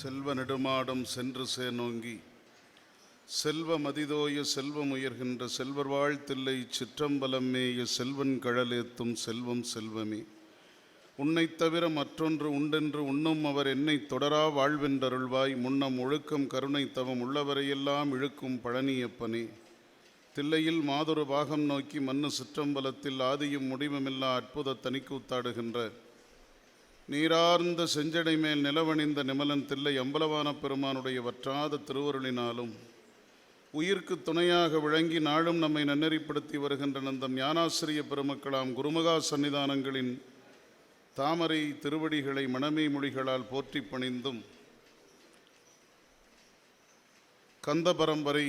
செல்வ நெடுமாடம் சென்று சேனோங்கி செல்வ மதிதோய செல்வம் உயர்கின்ற செல்வர் வாழ்த்தில்லை சிற்றம்பலம் மேய செல்வன் கழலேத்தும் செல்வம் செல்வமே. உன்னைத் தவிர மற்றொன்று உண்டென்று உண்ணும் அவர் என்னை தொடரா வாழ்வென்றருள்வாய். முன்னம் ஒழுக்கம் கருணை தவம் உள்ளவரையெல்லாம் இழுக்கும் பழனியப்பனே. தில்லையில் மாதொரு பாகம் நோக்கி மண்ணு சிற்றம்பலத்தில் ஆதியும் முடிவுமில்லா அற்புத தனிக்கூத்தாடுகின்ற நீரார்ந்த செஞ்சடை மேல் நிலவணிந்த நிமலன் தில்லை அம்பலவான பெருமானுடைய வற்றாத திருவருளினாலும் உயிர்க்கு துணையாக விளங்கி நாளும் நம்மை நன்னறிப்படுத்தி வருகின்ற நந்தம் ஞானாசிரிய பெருமக்களாம் குருமகா சன்னிதானங்களின் தாமரை திருவடிகளை மனமே மொழிகளால் போற்றி பணிந்தும் கந்த பரம்பரை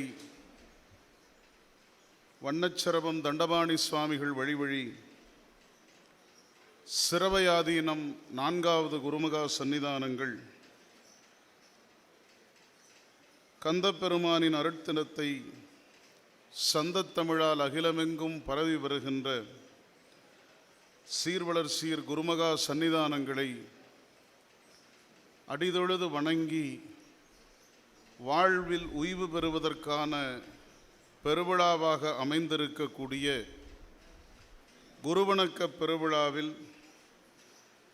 வண்ணச்சரபம் தண்டபாணி சுவாமிகள் வழிவழி வழி சிரவயாதீனம் நான்காவது குருமகா சன்னிதானங்கள். கந்தப்பெருமானின் அருட்தினத்தை சந்தத்தமிழால் அகிலமெங்கும் பரவி வருகின்ற சீர்வளர் சீர் குருமகா சன்னிதானங்களை அடிதொழுது வணங்கி வாழ்வில் உய்வு பெறுவதற்கான பெருவிழாவாக அமைந்திருக்கக்கூடிய குருவணக்க பெருவிழாவில்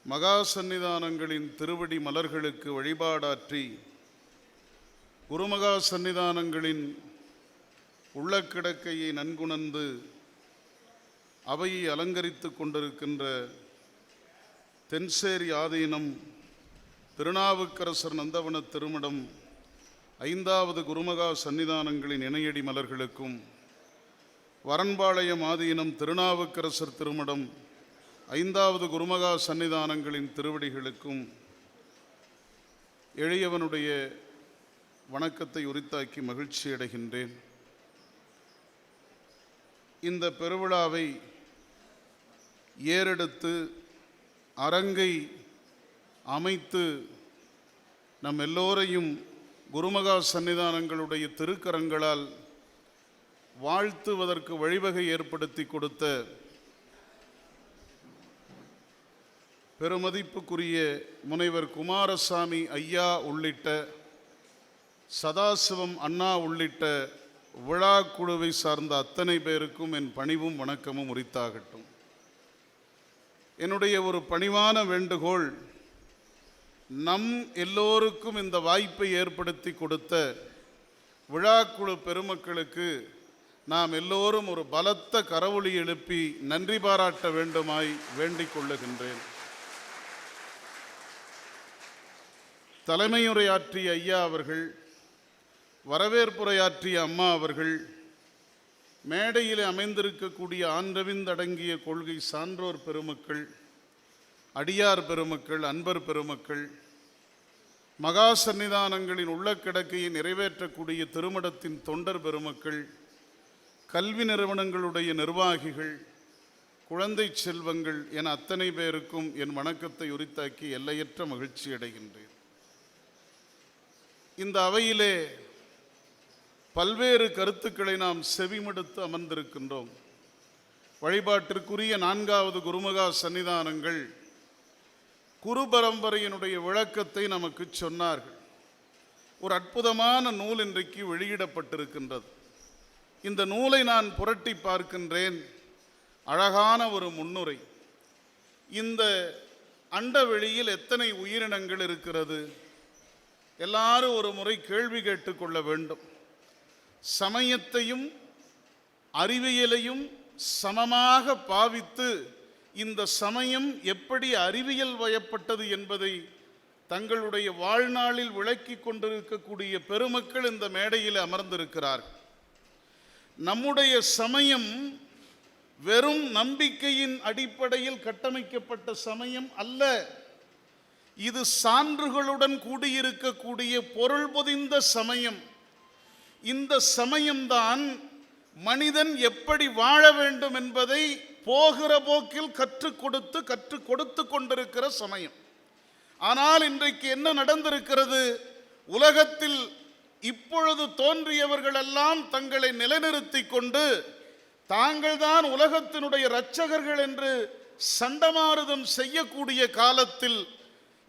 மகா சந்நிதானங்களின் திருவடி மலர்களுக்கு வழிபாடாற்றி குருமகா சந்நிதானங்களின் உள்ளக்கிடக்கையை நன்குணர்ந்து அவையை அலங்கரித்து கொண்டிருக்கின்ற தென்சேரி ஆதீனம் திருநாவுக்கரசர் நந்தவன திருமடம் ஐந்தாவது குருமகா சன்னிதானங்களின் இணையடி மலர்களுக்கும் வரன்பாளையம் ஆதீனம் திருநாவுக்கரசர் திருமடம் ஐந்தாவது குருமகா சன்னிதானங்களின் திருவடிகளுக்கும் எளியவனுடைய வணக்கத்தை உரித்தாக்கி மகிழ்ச்சி அடைகின்றேன். இந்த பெருவிழாவை ஏறெடுத்து அரங்கை அமைத்து நம் எல்லோரையும் குருமகா சன்னிதானங்களுடைய திருக்கரங்களால் வாழ்த்துவதற்கு வழிவகை ஏற்படுத்தி கொடுத்த பெருமதிப்புக்குரிய முனைவர் குமாரசாமி ஐயா உள்ளிட்ட சதாசிவம் அண்ணா உள்ளிட்ட விழா குழுவை சார்ந்த அத்தனை பேருக்கும் என் பணிவும் வணக்கமும் உரித்தாகட்டும். என்னுடைய ஒரு பணிவான வேண்டுகோள் நம் எல்லோருக்கும் இந்த வாய்ப்பை ஏற்படுத்தி கொடுத்த விழாக்குழு பெருமக்களுக்கு நாம் எல்லோரும் ஒரு பலத்த கரவொளி எழுப்பி நன்றி பாராட்ட வேண்டுமாய் வேண்டிக் கொள்ளுகின்றேன். தலைமையுரையாற்றிய ஐயா அவர்கள் வரவேற்புரையாற்றிய அம்மா அவர்கள் மேடையில் அமைந்திருக்கக்கூடிய ஆண்டவிந்தடங்கிய கொள்கை சான்றோர் பெருமக்கள் அடியார் பெருமக்கள் அன்பர் பெருமக்கள் மகா சன்னிதானங்களின் உள்ள கிடக்கையை நிறைவேற்றக்கூடிய திருமடத்தின் தொண்டர் பெருமக்கள் கல்வி நிறுவனங்களுடைய நிர்வாகிகள் குழந்தை செல்வங்கள் என அத்தனை பேருக்கும் என் வணக்கத்தை உரித்தாக்கி எல்லையற்ற மகிழ்ச்சி அடைகின்றேன். இந்த அவையிலே பல்வேறு கருத்துக்களை நாம் செவிமடுத்து அமர்ந்திருக்கின்றோம். வழிபாட்டிற்குரிய நான்காவது குருமகா சன்னிதானங்கள் குரு பரம்பரையினுடைய விளக்கத்தை நமக்கு சொன்னார்கள். ஒரு அற்புதமான நூல் இன்றைக்கு வெளியிடப்பட்டிருக்கின்றது. இந்த நூலை நான் புரட்டி பார்க்கின்றேன். அழகான ஒரு முன்னுரை. இந்த அண்டவெளியில் எத்தனை உயிரினங்கள் இருக்கிறது? எல்லாரும் ஒரு முறை கேள்வி கேட்டுக்கொள்ள வேண்டும். சமயத்தையும் அறிவியலையும் சமமாக பாவித்து இந்த சமயம் எப்படி அறிவியல் வயப்பட்டது என்பதை தங்களுடைய வாழ்நாளில் விளக்கி கொண்டிருக்கக்கூடிய பெருமக்கள் இந்த மேடையில் அமர்ந்திருக்கிறார்கள் நம்முடைய சமயம் வெறும் நம்பிக்கையின் அடிப்படையில் கட்டமைக்கப்பட்ட சமயம் அல்ல. இது சான்றுகளுடன் கூடியிருக்கக்கூடிய பொருள் பொதிந்த சமயம். இந்த சமயம்தான் மனிதன் எப்படி வாழ வேண்டும் என்பதை போகிற போக்கில் கற்றுக் கொடுத்து கற்றுக் கொடுத்து கொண்டிருக்கிற சமயம். ஆனால் இன்றைக்கு என்ன நடந்திருக்கிறது? உலகத்தில் இப்பொழுது தோன்றியவர்களெல்லாம் தங்களை நிலைநிறுத்தி கொண்டு தாங்கள்தான் உலகத்தினுடைய இரட்சகர்கள் என்று சண்டமாருதம் செய்யக்கூடிய காலத்தில்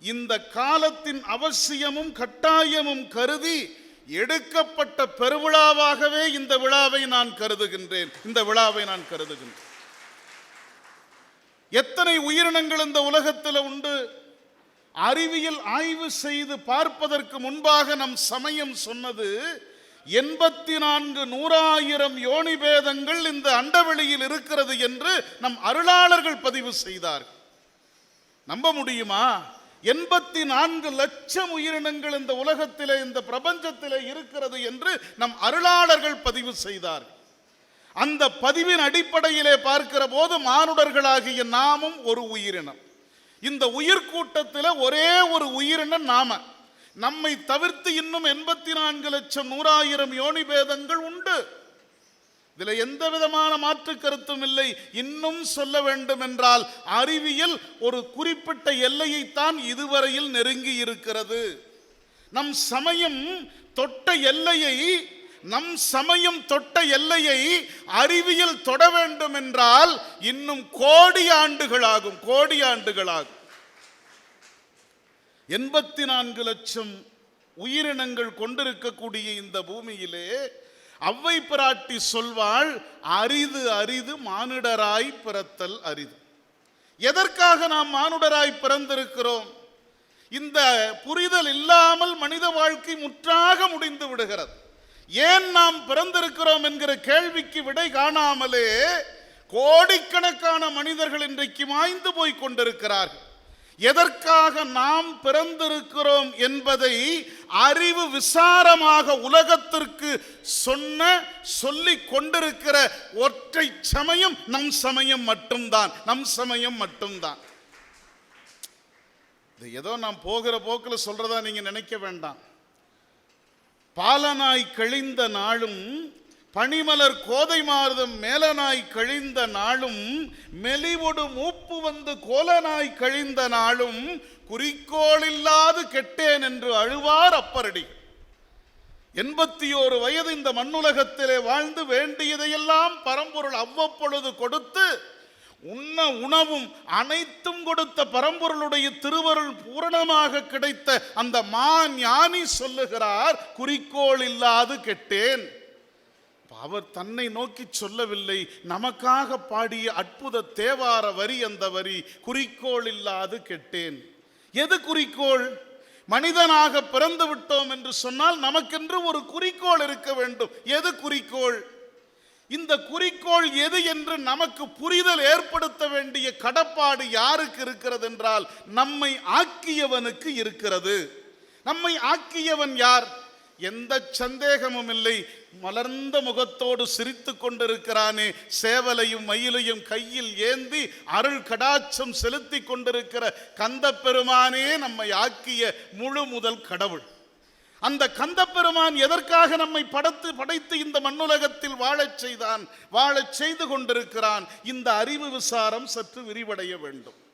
இந்த காலத்தின் அவசியமும் கட்டாயமும் கருதி எடுக்கப்பட்ட பெருவிழாவாகவே இந்த விழாவை நான் கருதுகின்றேன். இந்த விழாவை நான் கருதுகின்றேன். எத்தனை உயிரினங்கள் இந்த உலகத்தில் உண்டு? அறிவியல் ஆய்வு செய்து பார்ப்பதற்கு முன்பாக நம் சமயம் சொன்னது எண்பத்தி நான்கு நூறாயிரம் யோனி பேதங்கள் இந்த அண்டவெளியில் இருக்கிறது என்று நம் அருளாளர்கள் பதிவு செய்தார்கள். நம்ப முடியுமா? எண்பத்தி நான்கு லட்சம் உயிரினங்கள் இந்த உலகத்தில் இந்த பிரபஞ்சத்தில் இருக்கிறது என்று நம் அருளாளர்கள் பதிவு செய்தார்கள். அந்த பதிவின் அடிப்படையிலே பார்க்கிற போது மானுடர்களாகிய நாமும் ஒரு உயிரினம். இந்த உயிர் கூட்டத்தில் ஒரே ஒரு உயிரினம் நாம. நம்மை தவிர்த்து இன்னும் எண்பத்தி நான்கு லட்சம் நூறாயிரம் யோனி பேதங்கள் உண்டு. இதுல எந்த விதமான மாற்று கருத்தும் இல்லை. இன்னும் சொல்ல வேண்டும் என்றால் அறிவியல் ஒரு குறிப்பிட்ட எல்லையைத்தான் இதுவரையில் நெருங்கி இருக்கிறது. நம் சமயம் தொட்ட எல்லையை நம் சமயம் தொட்ட எல்லையை அறிவியல் தொட வேண்டும் என்றால் இன்னும் கோடி ஆண்டுகளாகும் கோடி ஆண்டுகளாகும். எண்பத்தி நான்கு லட்சம் உயிரினங்கள் கொண்டிருக்கக்கூடிய இந்த பூமியிலே அவ்வை பிராட்டி சொல்வாள் அரிது அரிது மானுடராய் பிறத்தல் அரிது. எதற்காக நாம் மானுடராய் பிறந்திருக்கிறோம்? இந்த புரிதல் இல்லாமல் மனித வாழ்க்கை முற்றாக முடிந்து விடுகிறது. ஏன் நாம் பிறந்திருக்கிறோம் என்கிற கேள்விக்கு விடை காணாமலே கோடிக்கணக்கான மனிதர்கள் இன்றைக்கு மாய்ந்து போய் கொண்டிருக்கிறார்கள். எதற்காக நாம் பிறந்திருக்கிறோம் என்பதை அறிவு விசாரமாக உலகத்திற்கு சொன்ன சொல்லி கொண்டிருக்கிற ஒற்றை சமயம் நம் சமயம் மட்டும்தான் நம் சமயம் மட்டும்தான். இது ஏதோ நாம் போகிற போக்கில் சொல்றதா நீங்க நினைக்க வேண்டாம். பாலனாய் கழிந்த நாளும் பனிமலர் கோதை மாறுதம் மேலனாய் கழிந்த நாளும் மெலிவொடு மூப்பு வந்து கோலனாய் கழிந்த நாளும் குறிக்கோளில்லாது கெட்டேன் என்று அழுவார் அப்பரடி. எண்பத்தி ஓரு வயது இந்த மண்ணுலகத்திலே வாழ்ந்து வேண்டியதையெல்லாம் பரம்பொருள் அவ்வப்பொழுது கொடுத்து உண்ண உணவும் அனைத்தும் கொடுத்த பரம்பொருளுடைய திருவருள் பூரணமாக கிடைத்த அந்த மா ஞானி சொல்லுகிறார் குறிக்கோள் இல்லாது கெட்டேன். அவர் தன்னை நோக்கி சொல்லவில்லை. நமக்காக பாடிய அற்புத தேவார வரி அந்த வரி குறிக்கோள் இல்லாது கெட்டேன். எது குறிக்கோள்? மனிதனாக பிறந்து விட்டோம் என்று சொன்னால் நமக்கென்று ஒரு குறிக்கோள் இருக்க வேண்டும். எது குறிக்கோள்? இந்த குறிக்கோள் எது என்று நமக்கு புரிதல் ஏற்படுத்த வேண்டிய கடப்பாடு யாருக்கு இருக்கிறது என்றால் நம்மை ஆக்கியவனுக்கு இருக்கிறது. நம்மை ஆக்கியவன் யார்? எந்த சந்தேகமும் இல்லை. மலர்ந்த முகத்தோடு சிரித்து கொண்டிருக்கிறானே. சேவலையும் மயிலையும் கையில் ஏந்தி அருள் கடாட்சம் செலுத்தி கொண்டிருக்கிற கந்த பெருமானே நம்மை ஆக்கிய முழு முதல் கடவுள். அந்த கந்த பெருமான் எதற்காக நம்மை படைத்து படைத்து இந்த மண்ணுலகத்தில் வாழச் செய்தான் வாழச் செய்து கொண்டிருக்கிறான் இந்த அறிவு விசாரம் சற்று விரிவடைய வேண்டும்.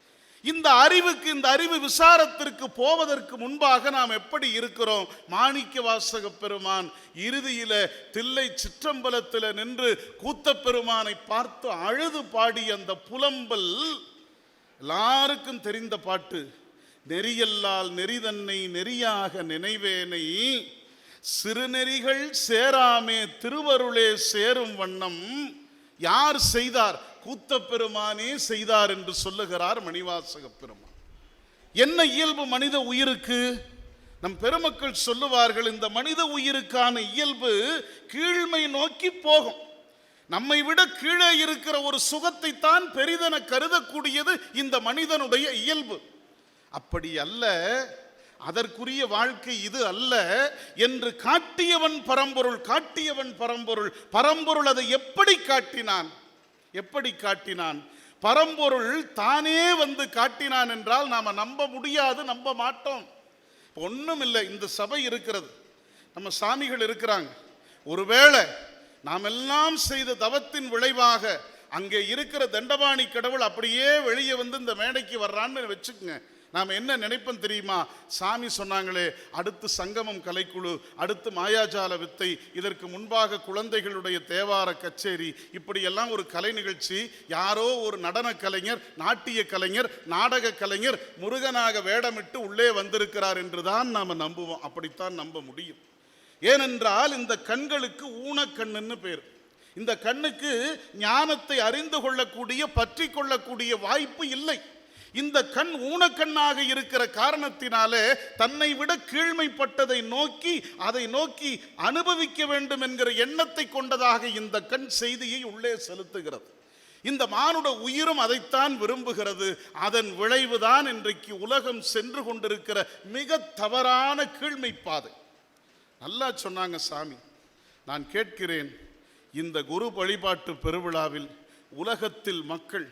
இந்த அறிவுக்கு இந்த அறிவு விசாரத்திற்கு போவதற்கு முன்பாக நாம் எப்படி இருக்கிறோம்? மாணிக்க வாசக பெருமான் இறுதியில தில்லை சிற்றம்பலத்தில் நின்று கூத்த பெருமானை பார்த்து அழுது பாடிய அந்த புலம்பல் எல்லாருக்கும் தெரிந்த பாட்டு. நெறியல்லால் நெறிதன்னை நெறியாக நினைவேனை. சிறுநெறிகள் சேராமே திருவருளே சேரும் வண்ணம். யார் செய்தார்? கூத்த பெருமானே செய்தார் என்று சொல்லுகிறார் மணிவாசக பெருமான். என்ன இயல்பு மனித உயிருக்கு? நம் பெருமக்கள் சொல்லுவார்கள் இந்த மனித உயிருக்கான இயல்பு கீழ்மை நோக்கி போகும். நம்மை விட கீழே இருக்கிற ஒரு சுகத்தை தான் பெரிதென கருதக்கூடியது இந்த மனிதனுடைய இயல்பு. அப்படி அல்ல அதற்குரிய வாழ்க்கை இது அல்ல என்று காட்டியவன் பரம்பொருள் காட்டியவன் பரம்பொருள் பரம்பொருள் அதை எப்படி காட்டினான்? எப்படி காட்டினான்? பரம்பொருள் தானே வந்து காட்டினான் என்றால் நாம் நம்ப முடியாது நம்ப மாட்டோம். ஒன்றும் இல்லை இந்த சபை இருக்கிறது. நம்ம சாமிகள் இருக்கிறாங்க. ஒருவேளை நாம் எல்லாம் செய்த தவத்தின் விளைவாக அங்கே இருக்கிற தண்டபாணி கடவுள் அப்படியே வெளியே வந்து இந்த மேடைக்கு வர்றான்னு வச்சுக்கோங்க. நாம் என்ன நினைப்போம் தெரியுமா? சாமி சொன்னாங்களே அடுத்து சங்கமம் கலைக்குழு அடுத்து மாயாஜால வித்தை இதற்கு முன்பாக குழந்தைகளுடைய தேவார கச்சேரி இப்படியெல்லாம் ஒரு கலை நிகழ்ச்சி யாரோ ஒரு நடன கலைஞர் நாட்டிய கலைஞர் நாடக கலைஞர் முருகனாக வேடமிட்டு உள்ளே வந்திருக்கிறார் என்றுதான் நாம் நம்புவோம். அப்படித்தான் நம்ப முடியும். ஏனென்றால் இந்த கண்களுக்கு ஊனக்கண்ணுன்னு பேர். இந்த கண்ணுக்கு ஞானத்தை அறிந்து கொள்ளக்கூடிய பற்றி கொள்ளக்கூடிய வாய்ப்பு இல்லை. இந்த கண் ஊனக்கண்ணாக இருக்கிற காரணத்தினாலே தன்னை விட கீழ்மைப்பட்டதை நோக்கி அதை நோக்கி அனுபவிக்க வேண்டும் என்கிற எண்ணத்தை கொண்டதாக இந்த கண் செய்தியை உள்ளே செலுத்துகிறது. இந்த மானுட உயிரும் அதைத்தான் விரும்புகிறது. அதன் விளைவுதான் இன்றைக்கு உலகம் சென்று கொண்டிருக்கிற மிக தவறான கீழ்மை பாதை நல்லா சொன்னாங்க சாமி. நான் கேட்கிறேன் இந்த குரு வழிபாட்டு பெருவிழாவில் உலகத்தில் மக்கள்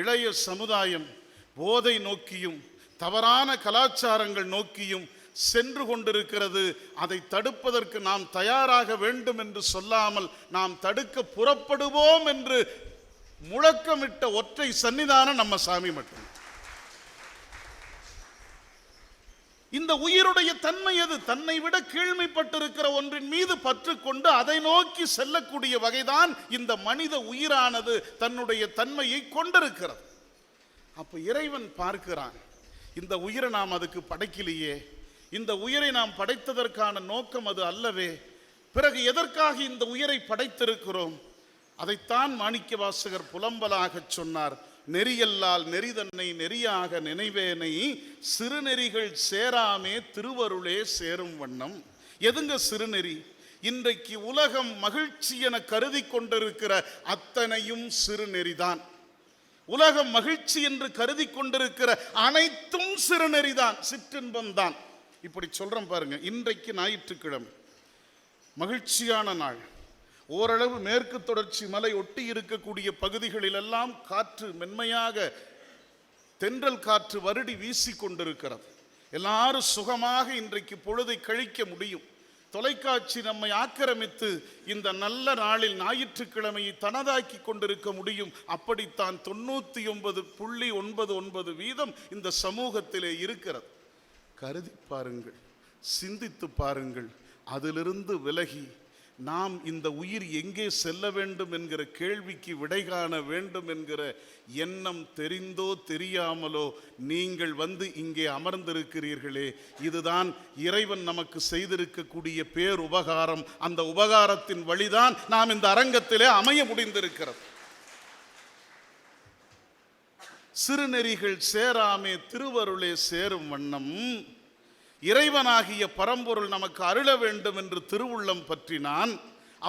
இளைய சமுதாயம் போதை நோக்கியும் தவறான கலாச்சாரங்கள் நோக்கியும் சென்று கொண்டிருக்கிறது. அதை தடுப்பதற்கு நாம் தயாராக வேண்டும் என்று சொல்லாமல் நாம் தடுக்க புறப்படுவோம் என்று முழக்கமிட்ட ஒற்றை சன்னிதானம் நம்ம சாமி மட்டும். இந்த உயிருடைய தன்மை எது? தன்னை விட கீழ்மைப்பட்டிருக்கிற ஒன்றின் மீது பற்று கொண்டு அதை நோக்கி செல்லக்கூடிய வகைதான் இந்த மனித உயிரானது தன்னுடைய தன்மையை கொண்டிருக்கிறது. அப்போ இறைவன் பார்க்கிறான் இந்த உயிரை நாம் அதுக்கு படைக்கலையே இந்த உயிரை நாம் படைத்ததற்கான நோக்கம் அது அல்லவே பிறகு எதற்காக இந்த உயிரை படைத்திருக்கிறோம்? அதைத்தான் மாணிக்க வாசகர் புலம்பலாகச் சொன்னார் நெறியல்லால் நெறிதன்னை நெறியாக நினைவேனை சிறுநெறிகள் சேராமே திருவருளே சேரும் வண்ணம். எதுங்க சிறுநெறி? இன்றைக்கு உலகம் மகிழ்ச்சி என கருதி கொண்டிருக்கிற அத்தனையும் சிறுநெறிதான். உலகம் மகிழ்ச்சி என்று கருதி கொண்டிருக்கிற அனைத்தும் சிறுநெறிதான் சிற்றின்பம் தான் இப்படி சொல்றேன் பாருங்க இன்றைக்கு ஞாயிற்றுக்கிழமை. மகிழ்ச்சியான நாள். ஓரளவு மேற்கு தொடர்ச்சி மலை ஒட்டி இருக்கக்கூடிய பகுதிகளிலெல்லாம் காற்று மென்மையாக தென்றல் காற்று வருடி வீசி கொண்டிருக்கிறது. எல்லாரும் சுகமாக இன்றைக்கு பொழுதை கழிக்க முடியும். தொலைக்காட்சி நம்மை ஆக்கிரமித்து இந்த நல்ல நாளில் ஞாயிற்றுக்கிழமையை தனதாக்கி கொண்டிருக்க முடியும். அப்படித்தான் தொண்ணூத்தி ஒன்பது புள்ளி ஒன்பது ஒன்பது வீதம் இந்த சமூகத்திலே இருக்கிறது. கருதி பாருங்கள் சிந்தித்து பாருங்கள் அதிலிருந்து விலகி நாம் இந்த உயிர் எங்கே செல்ல வேண்டும் என்கிற கேள்விக்கு விடை காண வேண்டும் என்கிற எண்ணம் தெரிந்தோ தெரியாமலோ நீங்கள் வந்து இங்கே அமர்ந்திருக்கிறீர்களே இதுதான் இறைவன் நமக்கு செய்திருக்கக்கூடிய பேர் உபகாரம் அந்த உபகாரத்தின் வழிதான் நாம் இந்த அரங்கத்திலே அமைய முடிந்திருக்கிறது. சிறுநெறிகள் சேராமே திருவருளே சேரும் வண்ணம். இறைவனாகிய பரம்பொருள் நமக்கு அருள வேண்டும் என்று திருவுள்ளம் பற்றினான்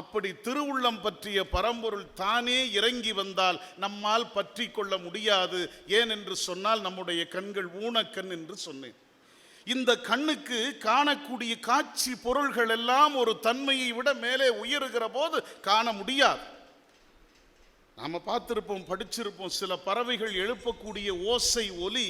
அப்படி திருவுள்ளம் பற்றிய பரம்பொருள் தானே இறங்கி வந்தால் நம்மால் பற்றி கொள்ள முடியாது. ஏன் என்று சொன்னால் நம்முடைய கண்கள் ஊனக்கண் என்று சொன்னேன். இந்த கண்ணுக்கு காணக்கூடிய காட்சி பொருள்கள் எல்லாம் ஒரு தன்மையை விட மேலே உயருகிற போது காண முடியாது. நாம பார்த்திருப்போம் படிச்சிருப்போம் சில பறவைகள் எழுப்பக்கூடிய ஓசை ஒலி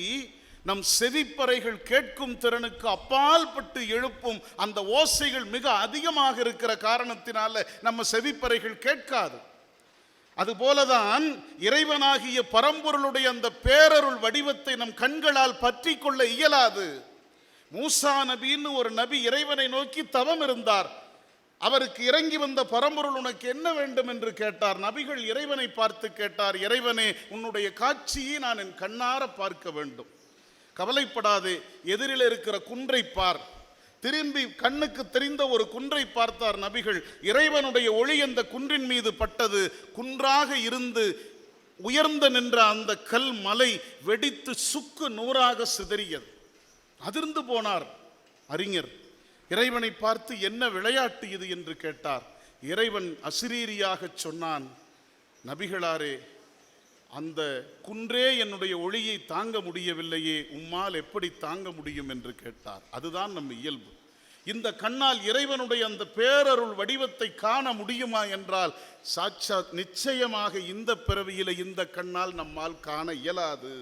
நம் செவிப்பறைகள் கேட்கும் திறனுக்கு அப்பால் பட்டு எழுப்பும் அந்த ஓசைகள் மிக அதிகமாக இருக்கிற காரணத்தினால நம்ம செவிப்பறைகள் கேட்காது. அதுபோலதான் இறைவனாகிய பரம்பொருளுடைய அந்த பேரருள் வடிவத்தை நம் கண்களால் பற்றி கொள்ள இயலாது. மூசா நபின்னு ஒரு நபி இறைவனை நோக்கி தவம் இருந்தார். அவருக்கு இறங்கி வந்த பரம்பொருள் உனக்கு என்ன வேண்டும் என்று கேட்டார். நபிகள் இறைவனை பார்த்து கேட்டார் இறைவனே உன்னுடைய காட்சியை நான் என் கண்ணார பார்க்க வேண்டும். கவலைப்படாதே எதிரில் இருக்கிற குன்றை பார். திரும்பி கண்ணுக்கு தெரிந்த ஒரு குன்றை பார்த்தார் நபிகள். இறைவனுடைய ஒளி அந்த குன்றின் மீது பட்டது. குன்றாக இருந்து உயர்ந்த நின்ற அந்த கல் மலை வெடித்து சுக்கு நூறாக சிதறியது. அதிர்ந்து போனார் அறிஞர். இறைவனை பார்த்து என்ன விளையாட்டு இது என்று கேட்டார். இறைவன் அசிரீரியாக சொன்னான் நபிகளாரே அந்த குன்றே என்னுடைய ஒளியை தாங்க முடியவில்லையே உம்மால் எப்படி தாங்க முடியும் என்று கேட்டார். அதுதான் நம் இயல்பு. இந்த கண்ணால் இறைவனுடைய அந்த பேரருள் வடிவத்தை காண முடியுமா என்றால் சாட்சாத் நிச்சயமாக இந்த பிறவியில் இந்த கண்ணால் நம்மால் காண இயலாது.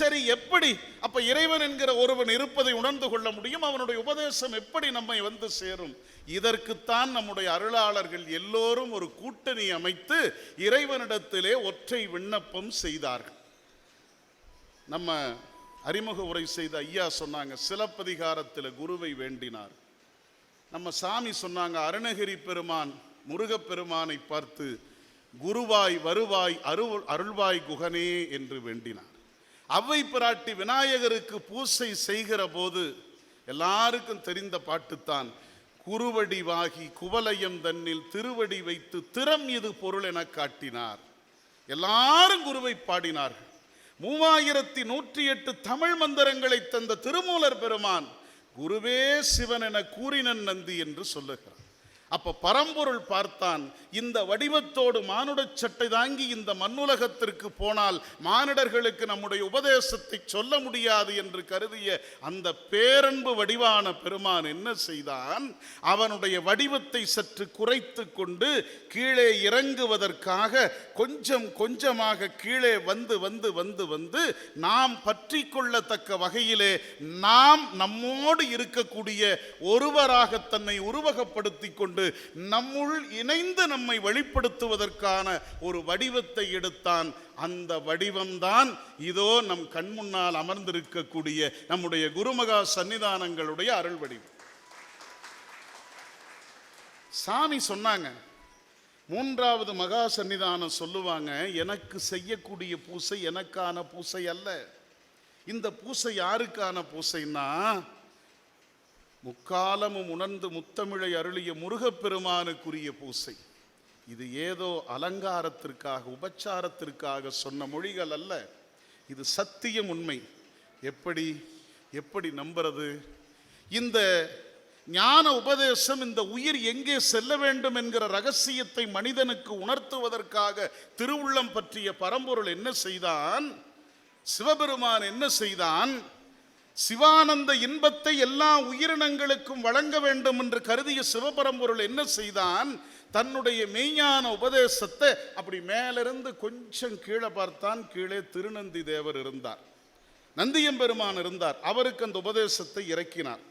சரி எப்படி? அப்ப இறைவன் என்கிற ஒருவன் இருப்பதை உணர்ந்து கொள்ள முடியும்? அவனுடைய உபதேசம் எப்படி நம்மை வந்து சேரும்? இதற்குத்தான் நம்முடைய அருளாளர்கள் எல்லோரும் ஒரு கூட்டணி அமைத்து இறைவனிடத்திலே ஒற்றை விண்ணப்பம் செய்தார்கள். நம்ம அறிமுக உரை செய்த ஐயா சொன்னாங்க சிலப்பதிகாரத்தில் குருவை வேண்டினார். நம்ம சாமி சொன்னாங்க அருணகிரி பெருமான் முருகப்பெருமானை பார்த்து குருவாய் வருவாய் அருள் அருள்வாய் குகனே என்று வேண்டினார். அவ்வை பிராட்டி விநாயகருக்கு பூசை செய்கிற போது எல்லாருக்கும் தெரிந்த பாட்டுத்தான் குருவடிவாகி குவலயம் தன்னில் திருவடி வைத்து திறம் இது பொருள் என காட்டினார். எல்லாரும் குருவை பாடினார்கள். மூவாயிரத்தி நூற்றி எட்டு தமிழ் மந்திரங்களை தந்த திருமூலர் பெருமான் குருவே சிவன் என கூறினன் நந்தி என்று சொல்லுகிறார். அப்போ பரம்பொருள் பார்த்தான். இந்த வடிவத்தோடு மானுட சட்டை தாங்கி இந்த மண்ணுலகத்திற்கு போனால் மானிடர்களுக்கு நம்முடைய உபதேசத்தை சொல்ல முடியாது என்று கருதிய அந்த பேரன்பு வடிவான பெருமான் என்ன செய்தான்? அவனுடைய வடிவத்தை சற்று குறைத்து கொண்டு கீழே இறங்குவதற்காக கொஞ்சம் கொஞ்சமாக கீழே வந்து வந்து வந்து வந்து நாம் பற்றி கொள்ளத்தக்க வகையிலே நாம் நம்மோடு இருக்கக்கூடிய ஒருவராக தன்னை உருவகப்படுத்தி கொண்டு நம்முள் இணைந்து நம்மை வெளிப்படுத்துவதற்கான ஒரு வடிவத்தை எடுத்தான். அந்த வடிவம்தான் இதோ நம் கண்முன்னால் அமர்ந்திருக்கக்கூடிய நம்முடைய குருமகா சன்னிதானங்களுடைய அருள் வடிவம். சாமி சொன்னாங்க மூன்றாவது மகா சன்னிதானம் சொல்லுவாங்க எனக்கு செய்யக்கூடிய பூசை எனக்கான பூசை அல்ல. இந்த பூசை யாருக்கான பூசைன்னா முக்காலமும் உணர்ந்து முத்தமிழை அருளிய முருகப்பெருமானுக்குரிய பூசை. இது ஏதோ அலங்காரத்திற்காக உபச்சாரத்திற்காக சொன்ன மொழிகள் அல்ல. இது சத்தியம் உண்மை. எப்படி எப்படி நம்புறது? இந்த ஞான உபதேசம் இந்த உயிர் எங்கே செல்ல வேண்டும் என்கிற ரகசியத்தை மனிதனுக்கு உணர்த்துவதற்காக திருவுள்ளம் பற்றிய பரம்பொருள் என்ன செய்தான்? சிவபெருமான் என்ன செய்தான்? சிவானந்த இன்பத்தை எல்லா உயிரினங்களுக்கும் வழங்க வேண்டும் என்று கருதிய சிவபரம்பொருள் என்ன செய்தான்? தன்னுடைய மெய்யான உபதேசத்தை அப்படி மேலிருந்து கொஞ்சம் கீழே பார்த்தான். கீழே திருநந்தி தேவர் இருந்தார். நந்தியம்பெருமான் இருந்தார். அவருக்கு அந்த உபதேசத்தை இறக்கினார்.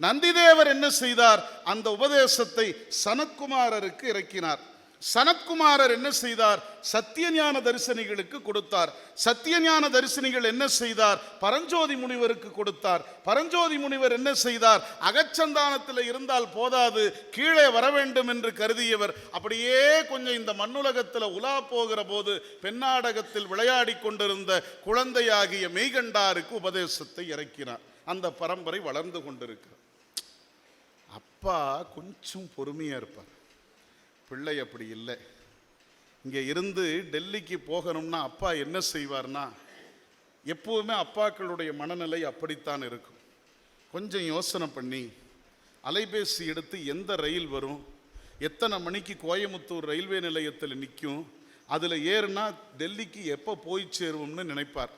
நந்திதேவர் என்ன செய்தார்? அந்த உபதேசத்தை சனத்குமாரருக்கு இறக்கினார். சனத்குமாரர் என்ன செய்தார்? சத்தியஞான தரிசனிகளுக்கு கொடுத்தார். சத்தியஞான தரிசனிகள் என்ன செய்தார்? பரஞ்சோதி முனிவருக்கு கொடுத்தார். பரஞ்சோதி முனிவர் என்ன செய்தார்? அகச்சந்தானத்தில் இருந்தால் போதாது கீழே வர வேண்டும் என்று கருதியவர். அப்படியே கொஞ்சம் இந்த மண்ணுலகத்தில் உலா போகிற போது பெண்ணாடகத்தில் விளையாடி கொண்டிருந்த குழந்தையாகிய மெய்கண்டாருக்கு உபதேசத்தை இறக்கினார். அந்த பரம்பரை வளர்ந்து கொண்டிருக்கிறார் அப்பா கொஞ்சம் பொறுமையா இருப்பார். பிள்ளை அப்படி இல்லை. இங்கே இருந்து டெல்லிக்கு போகணும்னா அப்பா என்ன செய்வார்னா எப்போவுமே அப்பாக்களுடைய மனநிலை அப்படித்தான் இருக்கும். கொஞ்சம் யோசனை பண்ணி அலைபேசி எடுத்து எந்த ரயில் வரும் எத்தனை மணிக்கு கோயமுத்தூர் ரயில்வே நிலையத்தில் நிற்கும் அதில் ஏறுனா டெல்லிக்கு எப்போ போய் சேருவோம்னு நினைப்பார்.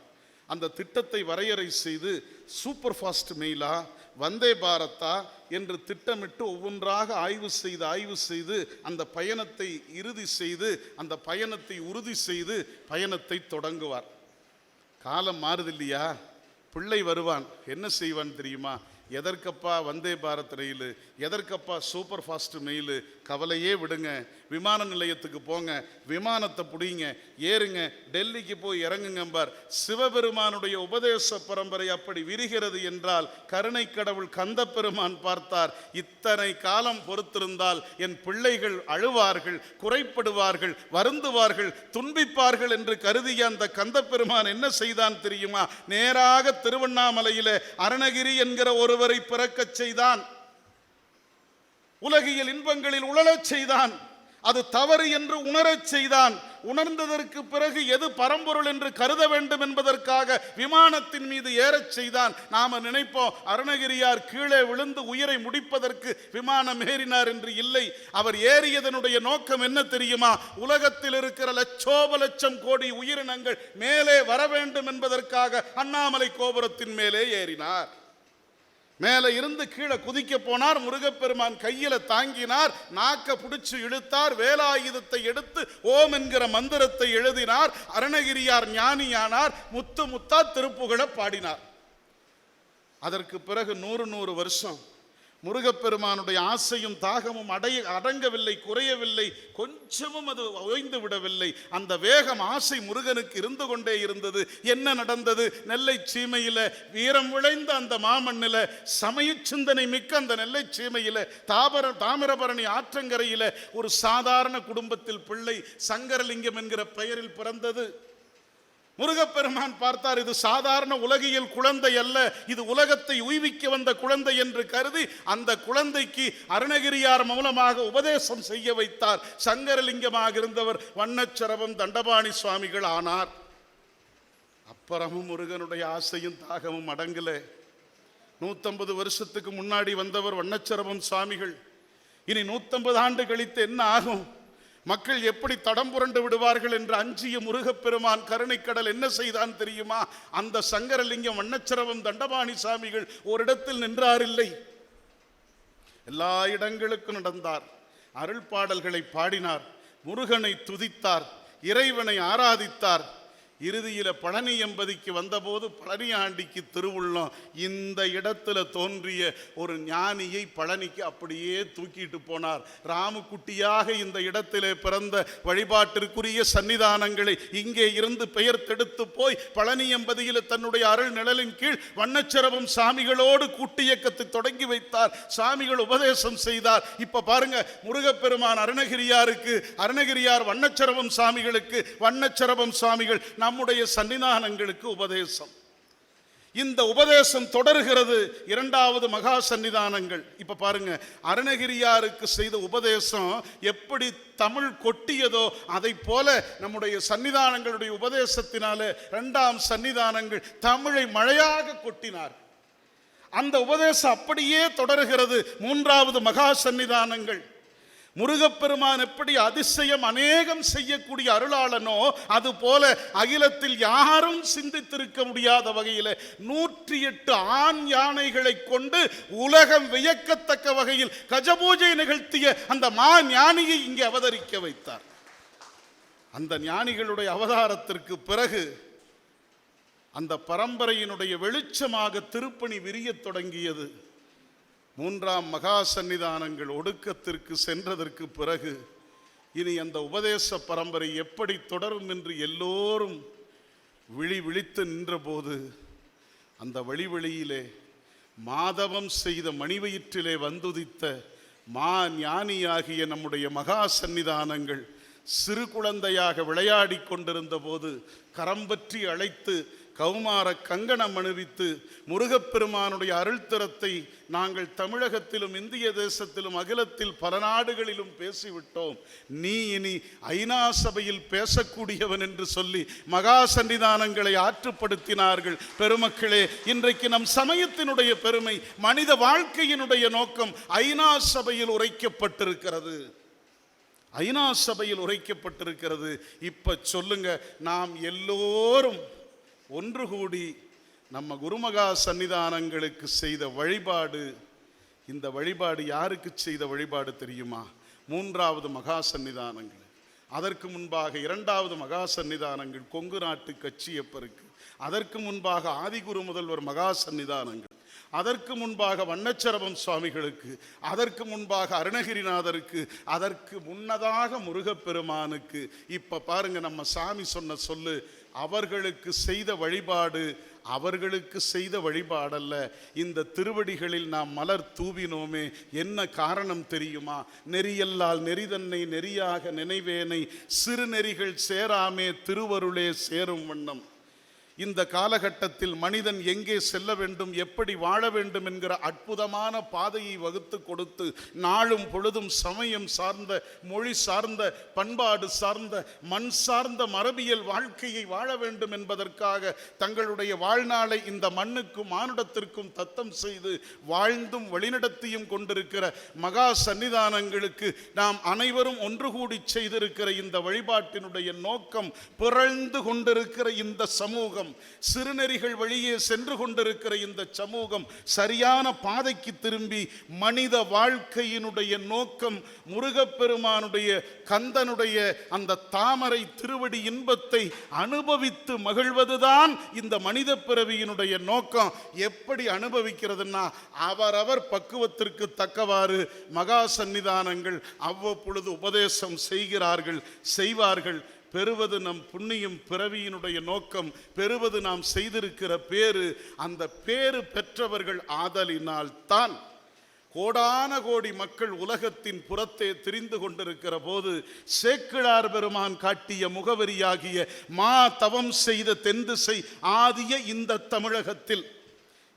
அந்த திட்டத்தை வரையறை செய்து சூப்பர் ஃபாஸ்ட் மெயிலாக வந்தே பாரத்தா என்று திட்டமிட்டு ஒவ்வொன்றாக ஆய்வு செய்து ஆய்வு செய்து அந்த பயணத்தை இறுதி செய்து அந்த பயணத்தை உறுதி செய்து பயணத்தை தொடங்குவார். காலம் மாறுது இல்லையா பிள்ளை வருவான். என்ன செய்வான் தெரியுமா? எதற்கப்பா வந்தே பாரத் ரயில்? எதற்கப்பா சூப்பர் ஃபாஸ்ட் மெயிலு? கவலையே விடுங்க. விமான நிலையத்துக்கு போங்க. விமானத்தை பிடிங்க. ஏறுங்க. டெல்லிக்கு போய் இறங்குங்கம்பார் சிவபெருமானுடைய உபதேச பரம்பரை அப்படி விரிகிறது என்றால் கருணை கடவுள் கந்த பெருமான் பார்த்தார். இத்தனை காலம் பொறுத்திருந்தால் என் பிள்ளைகள் அழுவார்கள் குறைப்படுவார்கள் வருந்துவார்கள் துன்பிப்பார்கள் என்று கருதிய அந்த கந்த பெருமான் என்ன செய்தான் தெரியுமா? நேராக திருவண்ணாமலையில் அருணகிரி என்கிற ஒருவரை பிறக்கச் செய்தான். உலகியல் இன்பங்களில் உழலச் செய்தான். அது தவறு என்று உணரச் செய்தான். உணர்ந்ததற்கு பிறகு எது பரம்பொருள் என்று கருத வேண்டும் என்பதற்காக விமானத்தின் மீது ஏறச் செய்தான். நாம நினைப்போம் அருணகிரியார் கீழே விழுந்து உயிரை முடிப்பதற்கு விமானம் ஏறினார் என்று இல்லை. அவர் ஏறியதனுடைய நோக்கம் என்ன தெரியுமா? உலகத்தில் இருக்கிற லட்சோப லட்சம் கோடி உயிரினங்கள் மேலே வர வேண்டும் என்பதற்காக அண்ணாமலை கோபுரத்தின் மேலே ஏறினார். மேலே இருந்து கீழே குதிக்க போனார் முருகப்பெருமான் கையில் தாங்கினார் நாக்க பிடிச்சு இழுத்தார் வேலாயுதத்தை எடுத்து ஓம் என்கிற மந்திரத்தை எழுதினார் அருணகிரியார் ஞானியானார் முத்து முத்தா திருப்புகழ பாடினார். அதற்கு பிறகு நூறு நூறு வருஷம் முருகப்பெருமானுடைய ஆசையும் தாகமும் அடைய அடங்கவில்லை குறையவில்லை கொஞ்சமும் அது ஓய்ந்து விடவில்லை. அந்த வேகம் ஆசை முருகனுக்கு இருந்து கொண்டே இருந்தது. என்ன நடந்தது? நெல்லை சீமையில வீரம் விளைந்த அந்த மாமண்ணில் சமய சிந்தனை மிக்க அந்த நெல்லை சீமையில தாபர தாமிரபரணி ஆற்றங்கரையில ஒரு சாதாரண குடும்பத்தில் பிள்ளை சங்கரலிங்கம் என்கிற பெயரில் பிறந்தது. முருகப்பெருமான் பார்த்தார் இது சாதாரண உலகியல் குழந்தை அல்ல இது உலகத்தை உய்விக்க வந்த குழந்தை என்று கருதி அந்த குழந்தைக்கு அருணகிரியார் மூலமாக உபதேசம் செய்ய வைத்தார். சங்கரலிங்கமாக இருந்தவர் வண்ணச்சரவம் தண்டபாணி சுவாமிகள் ஆனார். அப்புறமும் முருகனுடைய ஆசையும் தாகமும் அடங்கல. நூத்தம்பது வருஷத்துக்கு முன்னாடி வந்தவர் வண்ணச்சரவம் சுவாமிகள். இனி நூத்தம்பது ஆண்டு கழித்து என்ன ஆகும்? மக்கள் எப்படி தடம் புரண்டு விடுவார்கள் என்று அஞ்சிய முருகப்பெருமான் கருணைக்கடல் என்ன செய்தான் தெரியுமா? அந்த சங்கரலிங்கம் வண்ணச்சரவம் தண்டபாணி சாமிகள் ஓரிடத்தில் நின்றாரில்லை. எல்லா இடங்களுக்கும் நடந்தார். அருள் பாடல்களை பாடினார். முருகனை துதித்தார். இறைவனை ஆராதித்தார். இறுதியில பழனி எம்பதிக்கு வந்தபோது பழனி ஆண்டிக்கு திருவுள்ளம். இந்த இடத்துல தோன்றிய ஒரு ஞானியை பழனிக்கு அப்படியே தூக்கிட்டு போனார். ராமுக்குட்டியாக இந்த இடத்திலே பிறந்த வழிபாட்டிற்குரிய சன்னிதானங்களை இங்கே இருந்து பெயர் தெடுத்து போய் பழனி எம்பதியில் தன்னுடைய அருள் நிழலின் கீழ் வண்ணச்சரவம் சாமிகளோடு கூட்டியக்கத்தை தொடங்கி வைத்தார். சாமிகள் உபதேசம் செய்தார். இப்ப பாருங்க முருகப்பெருமான் அருணகிரியாருக்கு அருணகிரியார் வண்ணச்சரவம் சாமிகளுக்கு வண்ணச்சரவம் நாம் நம்முடைய சன்னிதானங்களுக்கு உபதேசம். இந்த உபதேசம் தொடர்கிறது இரண்டாவது மகா சன்னிதானங்கள் இப்ப பாருங்க அருணகிரியாருக்கு செய்த உபதேசம் எப்படி தமிழ் கொட்டியதோ அதை போல நம்முடைய சன்னிதானங்களுடைய உபதேசத்தினால இரண்டாம் சன்னிதானங்கள் தமிழை மழையாக கொட்டினார். அந்த உபதேசம் அப்படியே தொடர்கிறது மூன்றாவது மகா சன்னிதானங்கள் முருகப்பெருமான் எப்படி அதிசயம் அநேகம் செய்யக்கூடிய அருளாளனோ அது போல அகிலத்தில் யாரும் சிந்தித்திருக்க முடியாத வகையில் நூற்றி எட்டு ஆண் யானைகளை கொண்டு உலகம் வியக்கத்தக்க வகையில் கஜபூஜை நிகழ்த்திய அந்த மா ஞானியை இங்கே அவதரிக்க வைத்தார். அந்த ஞானிகளுடைய அவதாரத்திற்கு பிறகு அந்த பரம்பரையினுடைய வெளிச்சமாக திருப்பணி விரியத் தொடங்கியது. மூன்றாம் மகா சன்னிதானங்கள் ஒடுக்கத்திற்கு சென்றதற்கு பிறகு இனி அந்த உபதேச பரம்பரை எப்படி தொடரும் என்று எல்லோரும் விழி விழித்து நின்றபோது அந்த வழி வெளியிலே மாதவம் செய்த மணிவயிற்றிலே வந்துதித்த மா ஞானியாகிய நம்முடைய மகா சன்னிதானங்கள் சிறு குழந்தையாக விளையாடி கொண்டிருந்த போது கரம்பற்றி அழைத்து கௌமார கங்கணம் அணிவித்து முருகப்பெருமானுடைய அருள்திறத்தை நாங்கள் தமிழகத்திலும் இந்திய தேசத்திலும் அகிலத்தில் பல நாடுகளிலும் பேசிவிட்டோம். நீ இனி ஐநா சபையில் பேசக்கூடியவன் என்று சொல்லி மகா சன்னிதானங்களை ஆற்றுப்படுத்தினார்கள். பெருமக்களே இன்றைக்கு நம் சமயத்தினுடைய பெருமை மனித வாழ்க்கையினுடைய நோக்கம் ஐநா சபையில் உரைக்கப்பட்டிருக்கிறது. ஐநா சபையில் உரைக்கப்பட்டிருக்கிறது. இப்ப சொல்லுங்க நாம் எல்லோரும் ஒன்று கூடி நம்ம குருமகா சன்னிதானங்களுக்கு செய்த வழிபாடு இந்த வழிபாடு யாருக்கு செய்த வழிபாடு தெரியுமா? மூன்றாவது மகா சன்னிதானங்கள். அதற்கு முன்பாக இரண்டாவது மகா சன்னிதானங்கள் கொங்கு நாட்டு கச்சியப்பருக்கு. அதற்கு முன்பாக ஆதிகுரு முதல்வர் மகா சன்னிதானங்கள். அதற்கு முன்பாக வண்ணச்சரவம் சுவாமிகளுக்கு. அதற்கு முன்பாக அருணகிரிநாதருக்கு. அதற்கு முன்னதாக முருகப்பெருமானுக்கு. இப்போ பாருங்க நம்ம சாமி சொன்ன சொல்லு. அவர்களுக்கு செய்த வழிபாடு அவர்களுக்கு செய்த வழிபாடல்ல. இந்த திருவடிகளில் நாம் மலர் தூவினோமே என்ன காரணம் தெரியுமா? நெறியல்லால் நெறிதன்னை நெறியாக நினைவேனை சிறுநெறிகள் சேராமே திருவருளே சேரும் வண்ணம். இந்த காலகட்டத்தில் மனிதன் எங்கே செல்ல வேண்டும் எப்படி வாழ வேண்டும் என்கிற அற்புதமான பாதையை வகுத்து கொடுத்து நாளும் பொழுதும் சமயம் சார்ந்த மொழி சார்ந்த பண்பாடு சார்ந்த மண் சார்ந்த மரபியல் வாழ்க்கையை வாழ வேண்டும் என்பதற்காக தங்களுடைய வாழ்நாளை இந்த மண்ணுக்கும் மானுடத்திற்கும் தத்தம் செய்து வாழ்ந்தும் வழிநடத்தியும் கொண்டிருக்கிற மகா சன்னிதானங்களுக்கு நாம் அனைவரும் ஒன்று கூடி செய்திருக்கிற இந்த வழிபாட்டினுடைய நோக்கம் பிறழ்ந்து கொண்டிருக்கிற இந்த சமூகம் சமூகம் சிறுநெறிகள் வழியே சென்று கொண்டிருக்கிற இந்த சமூகம் சரியான பாதைக்கு திரும்பி மனித வாழ்க்கையினுடைய நோக்கம் முருகப்பெருமானுடைய கந்தனுடைய அந்த தாமரை திருவடி இன்பத்தை அனுபவித்து மகிழ்வதுதான் இந்த மனித பிறவியினுடைய நோக்கம். எப்படி அனுபவிக்கிறதுன்னா அவரவர் பக்குவத்திற்கு தக்கவாறு மகா சந்நிதானங்கள் அவ்வப்பொழுது உபதேசம் செய்கிறார்கள் செய்வார்கள். பெறுவது நம் புண்ணியம் பிறவியினுடைய நோக்கம் பெறுவது நாம் செய்திருக்கிற பேரு அந்த பேரு பெற்றவர்கள் ஆதலினால் தான் கோடான கோடி மக்கள் உலகத்தின் புறத்தே திரிந்து கொண்டிருக்கிற போது சேக்கிழார் பெருமான் காட்டிய முகவரியாகிய மா தவம் செய்த தென்திசை ஆதிய இந்த தமிழகத்தில்.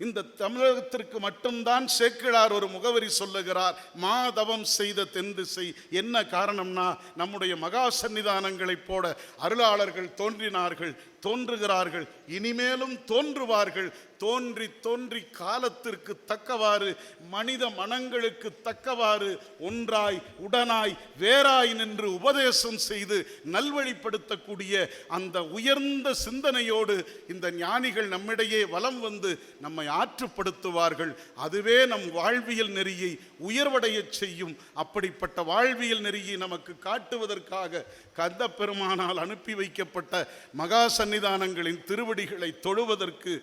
இந்த தமிழகத்திற்கு மட்டும்தான் சேக்கிழார் ஒரு முகவரி சொல்லுகிறார். மாதவம் செய்த தென்திசை என்ன காரணம்னா நம்முடைய மகா சன்னிதானங்களைப் போட அருளாளர்கள் தோன்றினார்கள். தோன்றுகிறார்கள் இனிமேலும் தோன்றுவார்கள். தோன்றி தோன்றி காலத்திற்கு தக்கவாறு மனித மனங்களுக்கு தக்கவாறு ஒன்றாய் உடனாய் வேறாய் நின்று உபதேசம் செய்து நல்வழிப்படுத்தக்கூடிய அந்த உயர்ந்த சிந்தனையோடு இந்த ஞானிகள் நம்மிடையே வலம் வந்து நம்மை ஆற்றுப்படுத்துவார்கள். அதுவே நம் வாழ்வியல் நெறியை உயர்வடையச் செய்யும். அப்படிப்பட்ட வாழ்வியல் நெறியை நமக்கு காட்டுவதற்காக கந்த பெருமானால் அனுப்பி வைக்கப்பட்ட மகா சன்னிதானங்களின் திருவடிகளை தொழுவதற்கு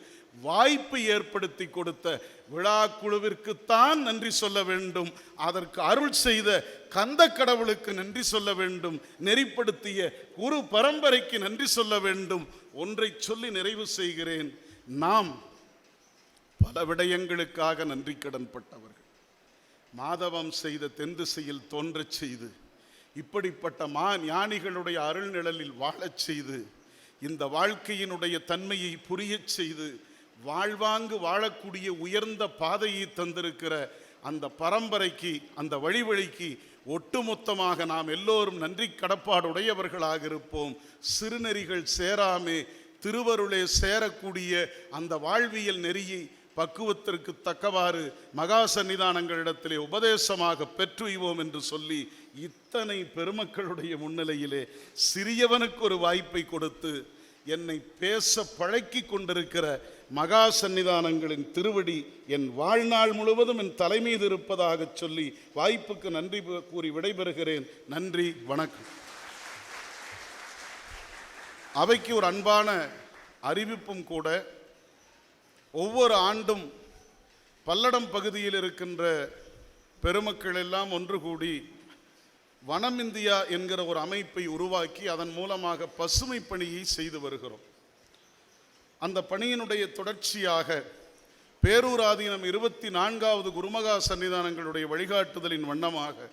வாய்ப்பு ஏற்படுத்தி கொடுத்த விழா குழுவிற்குத்தான் நன்றி சொல்ல வேண்டும். அதற்கு அருள் செய்த கந்த கடவுளுக்கு நன்றி சொல்ல வேண்டும். நெறிப்படுத்திய குரு பரம்பரைக்கு நன்றி சொல்ல வேண்டும். ஒன்றை சொல்லி நிறைவு செய்கிறேன். நாம் பல விடயங்களுக்காக நன்றி கடன்பட்டவர்கள் மாதவம் செய்த தென் திசையில் தோன்றச் செய்து இப்படிப்பட்ட மா ஞானிகளுடைய அருள்நிழலில் வாழச் செய்து இந்த வாழ்க்கையினுடைய தன்மையை புரியச் செய்து வாழ்வாங்கு வாழக்கூடிய உயர்ந்த பாதையை தந்திருக்கிற அந்த பரம்பரைக்கு அந்த வழிவழிக்கு ஒட்டுமொத்தமாக நாம் எல்லோரும் நன்றி கடப்பாடுடையவர்களாக இருப்போம். சிறுநெறிகள் சேராமே திருவருளே சேரக்கூடிய அந்த வாழ்வியல் நெறியை பக்குவத்திற்கு தக்கவாறு மகா சன்னிதானங்களிடத்திலே உபதேசமாக பெற்றுய்வோம் என்று சொல்லி இத்தனை பெருமக்களுடைய முன்னிலையிலே சிறியவனுக்கு ஒரு வாய்ப்பை கொடுத்து என்னை பேச பழக்கி கொண்டிருக்கிற மகா சன்னிதானங்களின் திருவடி என் வாழ்நாள் முழுவதும் என் தலைமீது இருப்பதாக சொல்லி வாய்ப்புக்கு நன்றி கூறி விடைபெறுகிறேன். நன்றி வணக்கம். அவைக்கு ஒரு அன்பான அறிவிப்பும் கூட ஒவ்வொரு ஆண்டும் பல்லடம் பகுதியில் இருக்கின்ற பெருமக்கள் எல்லாம் ஒன்று கூடி வனம் இந்தியா என்கிற ஒரு அமைப்பை உருவாக்கி அதன் மூலமாக பசுமை பணியை செய்து வருகிறோம். அந்த பணியினுடைய தொடர்ச்சியாக பேரூராதீனம் இருபத்தி நான்காவது குருமகா சன்னிதானங்களுடைய வழிகாட்டுதலின் வண்ணமாக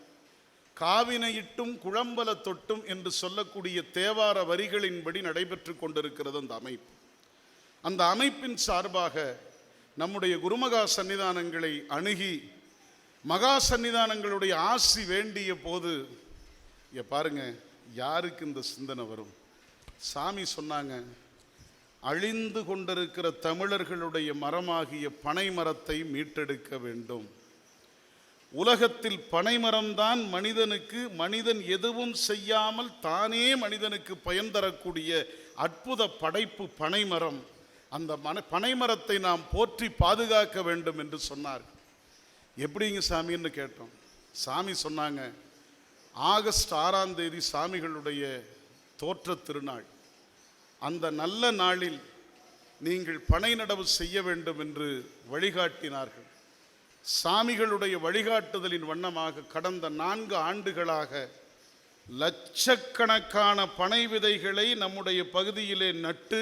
காவினையிட்டும் குழம்பல தொட்டும் என்று சொல்லக்கூடிய தேவார வரிகளின்படி நடைபெற்று கொண்டிருக்கிறது அந்த அமைப்பு. அந்த அமைப்பின் சார்பாக நம்முடைய குருமகா சன்னிதானங்களை அணுகி மகா சன்னிதானங்களுடைய ஆசி வேண்டிய போது இங்கே பாருங்க யாருக்கு இந்த சிந்தனை வரும்? சாமி சொன்னாங்க அழிந்து கொண்டிருக்கிற தமிழர்களுடைய மரமாகிய பனை மரத்தை மீட்டெடுக்க வேண்டும். உலகத்தில் பனைமரம்தான் மனிதனுக்கு மனிதன் எதுவும் செய்யாமல் தானே மனிதனுக்கு பயன் தரக்கூடிய அற்புத படைப்பு பனைமரம். அந்த மன பனைமரத்தை நாம் போற்றி பாதுகாக்க வேண்டும் என்று சொன்னார் எப்படிங்க சாமின்னு கேட்டோம். சாமி சொன்னாங்க ஆகஸ்ட் ஆறாம் தேதி சாமிகளுடைய தோற்ற திருநாள். அந்த நல்ல நாளில் நீங்கள் பனை நடவு செய்ய வேண்டும் என்று வழிகாட்டினார்கள். சாமிகளுடைய வழிகாட்டுதலின் வண்ணமாக கடந்த நான்கு ஆண்டுகளாக லட்சக்கணக்கான பனை விதைகளை நம்முடைய பகுதியிலே நட்டு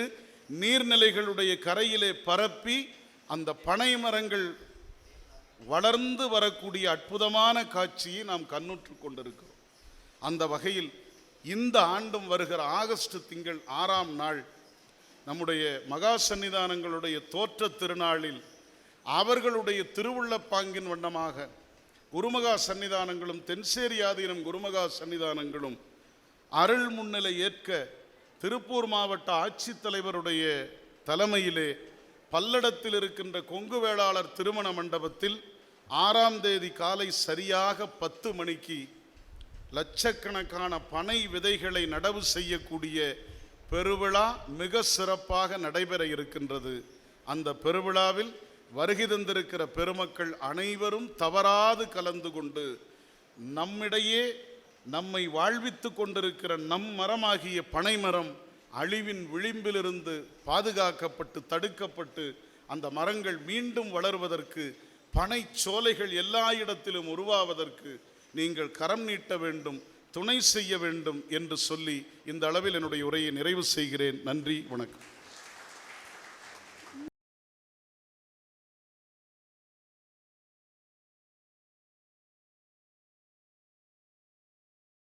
நீர்நிலைகளுடைய கரையிலே பரப்பி அந்த பனை மரங்கள் வளர்ந்து வரக்கூடிய அற்புதமான காட்சியை நாம் கண்ணுற்று கொண்டிருக்கிறோம். அந்த வகையில் இந்த ஆண்டும் வருகிற ஆகஸ்ட் திங்கள் ஆறாம் நாள் நம்முடைய மகா சன்னிதானங்களுடைய தோற்ற திருநாளில் அவர்களுடைய திருவுள்ளப்பாங்கின் வண்ணமாக குருமகா சன்னிதானங்களும் தென்சேரி ஆதீனம் குருமகா சன்னிதானங்களும் அருள் முன்னிலை ஏற்க திருப்பூர் மாவட்ட ஆட்சித்தலைவருடைய தலைமையிலே பல்லடத்தில் இருக்கின்ற கொங்கு வேளாளர் திருமண மண்டபத்தில் ஆறாம் தேதி காலை சரியாக பத்து மணிக்கு லட்சக்கணக்கான பனை விதைகளை நடவு செய்யக்கூடிய பெருவிழா மிக சிறப்பாக நடைபெற இருக்கின்றது. அந்த பெருவிழாவில் வருகை தந்திருக்கிற பெருமக்கள் அனைவரும் தவறாது கலந்து கொண்டு நம்மிடையே நம்மை வாழ்வித்து கொண்டிருக்கிற நம் மரமாகிய பனைமரம் அழிவின் விளிம்பிலிருந்து பாதுகாக்கப்பட்டு தடுக்கப்பட்டு அந்த மரங்கள் மீண்டும் வளர்வதற்கு பனைச்சோலைகள் எல்லா இடத்திலும் உருவாவதற்கு நீங்கள் கரம் நீட்ட வேண்டும் துணை செய்ய வேண்டும் என்று சொல்லி இந்த அளவில் என்னுடைய உரையை நிறைவு செய்கிறேன். நன்றி வணக்கம்.